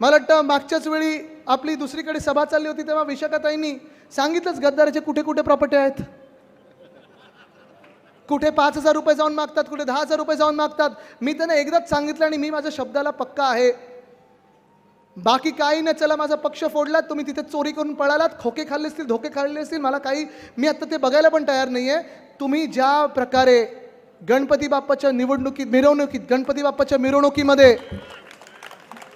मला वाटतं मागच्याच वेळी आपली दुसरीकडे सभा चालली होती तेव्हा विशाखाताईंनी सांगितलंच गद्दाराचे कुठे कुठे प्रॉपर्टी आहेत? कुठे पाच हजार रुपये जाऊन मागतात कुठे दहा हजार रुपये जाऊन मागतात? मी त्यांना एकदाच सांगितलं आणि मी माझ्या शब्दाला पक्का आहे. बाकी काही नाही चला माझा पक्ष फोडलात तुम्ही तिथे चोरी करून पळालात खोके खाल्ले असतील धोके खाल्ले असतील मला काही मी आत्ता ते बघायला पण तयार नाही आहे तुम्ही ज्या प्रकारे गणपती बाप्पाच्या निवडणुकीत मिरवणुकीत गणपती बाप्पाच्या मिरवणुकीमध्ये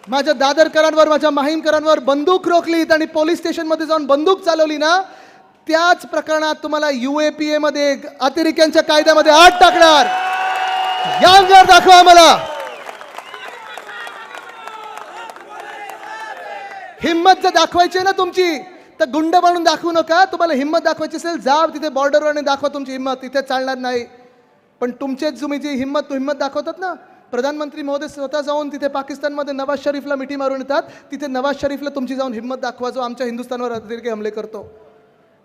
माझ्या दादरकरांवर माझ्या माहीमकरांवर बंदूक रोखलीत आणि पोलीस स्टेशनमध्ये जाऊन बंदूक चालवली ना त्याच प्रकरणात तुम्हाला यू ए पी एमध्ये अतिरेक्यांच्या कायद्यामध्ये आठ टाकणार. यांगर दाखवा आम्हाला. हिंमत जर दाखवायची आहे ना तुमची तर गुंड म्हणून दाखवू नका. तुम्हाला हिंमत दाखवायची असेल जा तिथे बॉर्डरवर आणि दाखवा तुमची हिंमत. तिथे चालणार नाही. पण तुमचेच तुम्ही जी हिंमत हिंमत दाखवतात ना प्रधानमंत्री महोदय स्वतः जाऊन तिथे पाकिस्तानमध्ये नवाज शरीफला मिठी मारून येतात. तिथे नवाज शरीफला तुमची जाऊन हिंमत दाखवा जो आमच्या हिंदुस्थानवर अतिरेकी हमले करतो.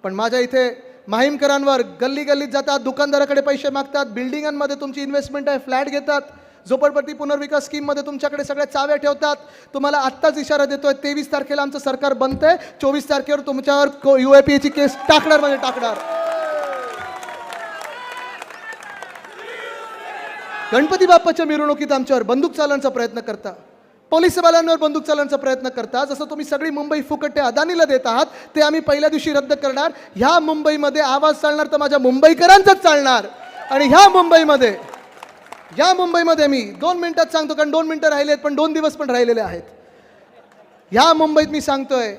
पण माझ्या इथे माहीमकरांवर गल्ली गल्लीत जातात दुकानदाराकडे पैसे मागतात बिल्डिंगांमध्ये तुमची इन्व्हेस्टमेंट आहे फ्लॅट घेतात झोपडपट्टी पुनर्विकास स्कीममध्ये तुमच्याकडे सगळ्या चाव्या ठेवतात. तुम्हाला आत्ताच इशारा देतोय तेवीस तारखेला आमचं सरकार बनतंय चोवीस तारखेवर तुमच्यावर यू ए ची केस टाकणार म्हणजे टाकणार. गणपती बाप्पाच्या मिरवणुकीत आमच्यावर बंदूक चालवण्याचा प्रयत्न करता. पोलिसवाल्यांवर बंदूक चालवण्याचा प्रयत्न करता. जसं तुम्ही सगळी मुंबई फुकटे अदानीला देत आहात ते आम्ही पहिल्या दिवशी रद्द करणार. ह्या मुंबईमध्ये आवाज चालणार तर माझ्या मुंबईकरांचाच चालणार. आणि ह्या मुंबईमध्ये या मुंबईमध्ये मी दोन मिनिटात सांगतो कारण दोन मिनिटं राहिले आहेत पण दोन दिवस पण राहिलेले आहेत. ह्या मुंबईत मी सांगतोय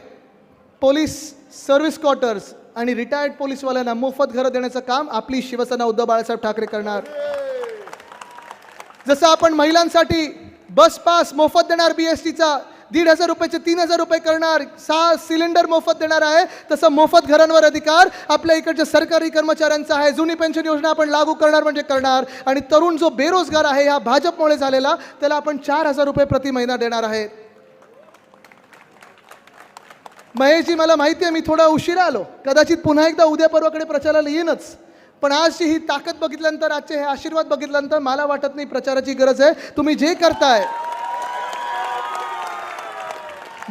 पोलीस सर्व्हिस क्वार्टर्स आणि रिटायर्ड पोलीसवाल्यांना मोफत घरं देण्याचं काम आपली शिवसेना उद्धव बाळासाहेब ठाकरे करणार. जसं आपण महिलांसाठी बस पास मोफत देणार बी एस टीचा दीड हजार रुपयाचे तीन हजार रुपये करणार सहा सिलेंडर मोफत देणार आहे तसं मोफत घरांवर अधिकार आपल्या इकडच्या सरकारी कर्मचाऱ्यांचा आहे. जुनी पेन्शन योजना आपण लागू करणार म्हणजे करणार. आणि तरुण जो बेरोजगार आहे ह्या भाजपमुळे झालेला त्याला आपण चार हजार रुपये प्रति महिना देणार आहे. महेशजी मला माहिती आहे मी थोडा उशिरा आलो. कदाचित पुन्हा एकदा उद्या परवाकडे प्रचाराला येईनच. पण आजची ही ताकद बघितल्यानंतर आजचे हे आशीर्वाद बघितल्यानंतर मला वाटत नाही प्रचाराची गरज आहे. तुम्ही जे करताय.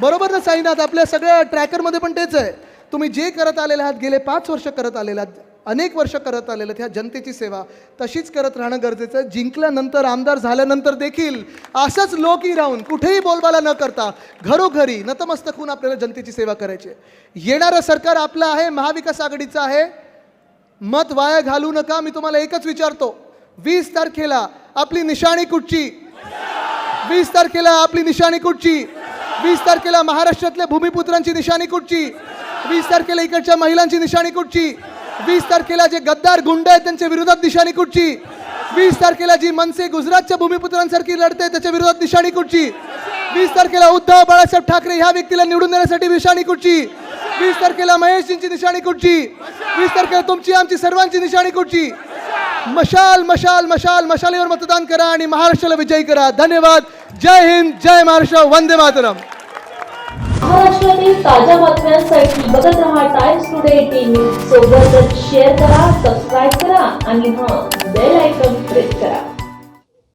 बरोबर ना साईनाथ? आपल्या सगळ्या ट्रॅकरमध्ये पण तेच आहे. तुम्ही जे करत आलेले आहात गेले पाच वर्ष करत आलेले आहात अनेक वर्ष करत आलेले आहेत ह्या जनतेची सेवा तशीच करत राहणं गरजेचं आहे. जिंकल्यानंतर आमदार झाल्यानंतर देखील असंच लोकी राहून कुठेही बोलबाला न करता घरोघरी नतमस्तक होऊन आपल्याला जनतेची सेवा करायची आहे. येणारं सरकार आपलं आहे महाविकास आघाडीचं आहे. मत वाया घालू नका मी तुम्हाला एकच विचारतो. वीस तारखेला आपली निशाणी कुठची? वीस तारखेला आपली निशाणी कुठची? वीस तारखेला महाराष्ट्रातल्या भूमिपुत्रांची निशाणी कुठची? वीस तारखेला इकडच्या महिलांची निशाणी कुठची? वीस तारखेला जे गद्दार गुंड आहेत त्यांच्या विरोधात निशाणी कुठची? वीस तारखेला जी मनसे गुजरातच्या भूमिपुत्रांसारखी लढते त्याच्या विरोधात निशाणी कुठची? वीस तारखेला उद्धव बाळासाहेब ठाकरे ह्या व्यक्तीला निवडून देण्यासाठी निशाणी कुठची वीस तारखेला महेशजींची निशाणी कुठची वीस तारखेला तुमची आमची सर्वांची निशाणी कुठची मशाल मशाल मशाल मशालीवर मतदान करा आणि महाराष्ट्राला विजयी करा. धन्यवाद. जय हिंद जय महाराष्ट्र. वंदे मातरम. महाराष्ट्रातील ताज्या बातम्यांसाठी बघत रहा टाइम्स टुडे टीव्ही सोबतच शेअर करा सबस्क्राईब करा आणि हां बेल आयकॉन प्रेस करा.